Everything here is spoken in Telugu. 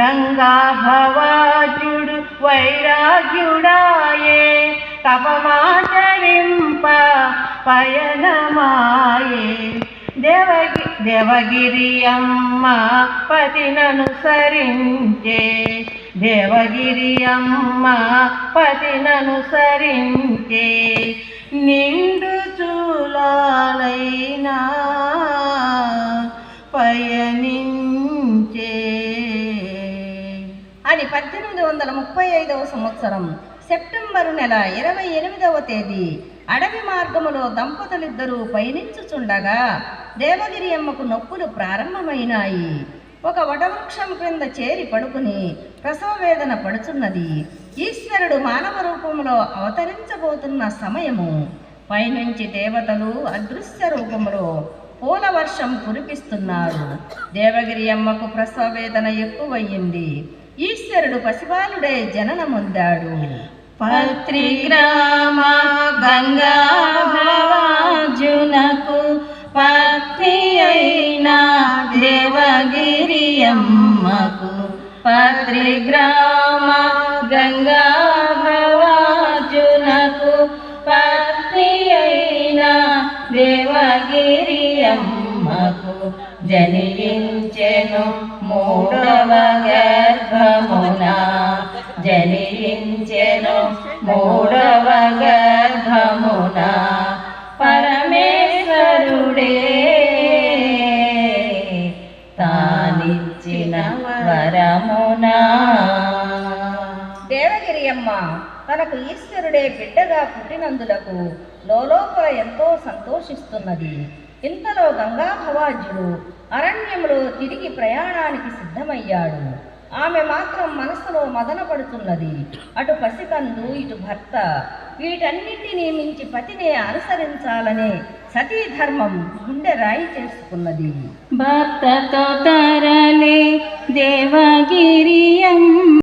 గంగాభవాచుడు వైరాగ్యుడాయే తపమాచరింప పయనమాయే. దేవగి దేవగిరి అమ్మ పతిననుసరించే. దేవగిరి అమ్మ పతిననుసరించే. నిండు చూలాలైనా పయనించే. అది పద్దెనిమిది వందల ముప్పై ఐదవ సంవత్సరం. సెప్టెంబరు నెల ఇరవై ఎనిమిదవ తేదీ. అడవి మార్గములో దంపతులిద్దరూ పయనించుచుండగా దేవగిరి అమ్మకు నొప్పులు ప్రారంభమైనాయి. ఒక వటవృక్షం క్రింద చేరి పడుకుని ప్రసవ వేదన పడుచున్నది. ఈశ్వరుడు మానవ రూపంలో అవతరించబోతున్న సమయము. పైనుంచి దేవతలు అదృశ్య రూపంలో పూల వర్షం కురిపిస్తున్నారు. దేవగిరి అమ్మకు ప్రసవ వేదన ఎక్కువయ్యింది. ఈశ్వరుడు పసిబాలుడే జననమొందాడు. పత్రిగ్రామ గంగా భవాజునకు పత్ని అయిన దేవగిరి అమ్మకు పత్రిగ్రామ గంగా భవాజునకు పత్ని అయిన దేవగిరి బ్రహ్మకు జనించెను మూడవ గర్భమున జనించెను మూడవ గర్భమున పరమేశ్వరుడే తానిచ్చిన వరమునా దేవగిరి అమ్మ తనకు ఈశ్వరుడే బిడ్డగా పుట్టినందులకు లోలోపల ఎంతో సంతోషిస్తున్నది. ఇంతలో గంగాభవాజ్యుడు అరణ్యంలో తిరిగి ప్రయాణానికి సిద్ధమయ్యాడు. ఆమె మాత్రం మనసులో మదనపడుతున్నది. అటు పసికందు ఇటు భర్త. వీటన్నిటినీ మించి పతినే అనుసరించాలనే సతీ ధర్మం గుండె రాయి చేసుకున్నది భర్తతో తరలి దేవగిరియం